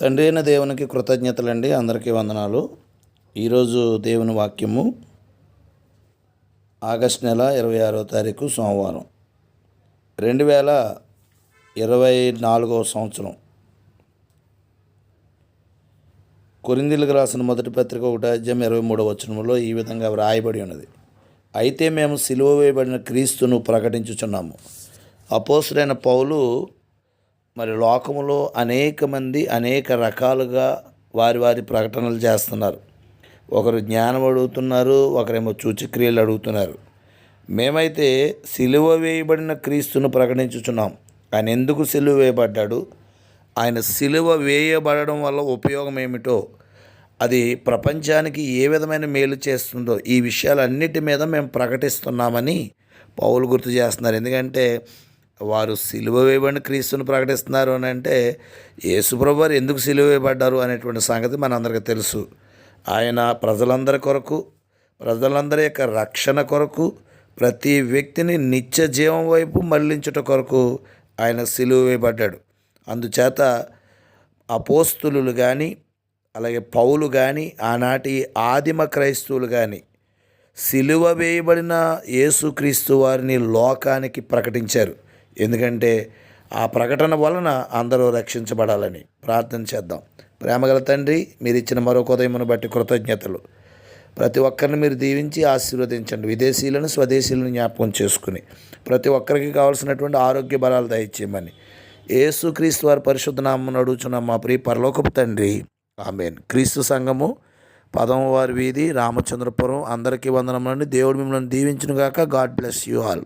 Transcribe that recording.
తండ్రి అయిన దేవునికి కృతజ్ఞతలండి. అందరికీ వందనాలు. ఈరోజు దేవుని వాక్యము ఆగస్ట్ నెల ఇరవై ఆరో తారీఖు సోమవారం. రెండు వేల ఇరవై నాలుగవ సంవత్సరం. కొరిందీలకు రాసిన మొదటి పత్రిక ఒకటి అధ్యాయం ఇరవై మూడవ వచనంలో ఈ విధంగా వ్రాయబడి ఉన్నది. అయితే మేము సిలువ వేయబడిన క్రీస్తును ప్రకటించుచున్నాము. అపోసుడైన పౌలు మరి లోకములో అనేక మంది అనేక రకాలుగా వారి వారి ప్రకటనలు చేస్తున్నారు. ఒకరు జ్ఞానం అడుగుతున్నారు ఒకరేమో సూచక్రియలు అడుగుతున్నారు. మేమైతే సిలువ వేయబడిన క్రీస్తును ప్రకటించుచున్నాం. ఆయన ఎందుకు సిలువ వేయబడ్డాడు? ఆయన సిలువ వేయబడడం వల్ల ఉపయోగం ఏమిటో అది ప్రపంచానికి ఏ విధమైన మేలు చేస్తుందో ఈ విషయాలన్నిటి మీద మేము ప్రకటిస్తున్నామని పౌలు గుర్తు చేస్తున్నారు. ఎందుకంటే వారు సిలువ వేయబడిన క్రీస్తుని ప్రకటిస్తున్నారు అని అంటే యేసుప్రభు వారు ఎందుకు సిలువ వేయబడ్డారు? అనేటువంటి సంగతి మనందరికీ తెలుసు. ఆయన ప్రజలందరి కొరకు ప్రజలందరి యొక్క రక్షణ కొరకు ప్రతి వ్యక్తిని నిత్య జీవం వైపు మళ్ళించుట కొరకు ఆయన సిలువ వేయబడ్డాడు. అందుచేత అపోస్తులు కానీ అలాగే పౌలు కానీ ఆనాటి ఆదిమ క్రైస్తవులు కానీ సిలువ వేయబడిన యేసుక్రీస్తు వారిని లోకానికి ప్రకటించారు. ఎందుకంటే ఆ ప్రకటన వలన అందరూ రక్షించబడాలని ప్రార్థన చేద్దాం. ప్రేమగల తండ్రి మీరు ఇచ్చిన మరొక ఉదయమును బట్టి కృతజ్ఞతలు. ప్రతి ఒక్కరిని మీరు దీవించి ఆశీర్వదించండి. విదేశీయులను స్వదేశీయులను జ్ఞాపకం చేసుకుని ప్రతి ఒక్కరికి కావాల్సినటువంటి ఆరోగ్య బలాలు దయచేయమని ఏసుక్రీస్తు వారి పరిశుద్ధ నామం అడుగుచున్న మా ప్రియ పరలోకపు తండ్రి. ఆమెన్. క్రీస్తు సంఘము పదమవారి వీధి రామచంద్రపురం అందరికీ వందనములని దేవుడు మిమ్మల్ని దీవించునుగాక. God bless you all.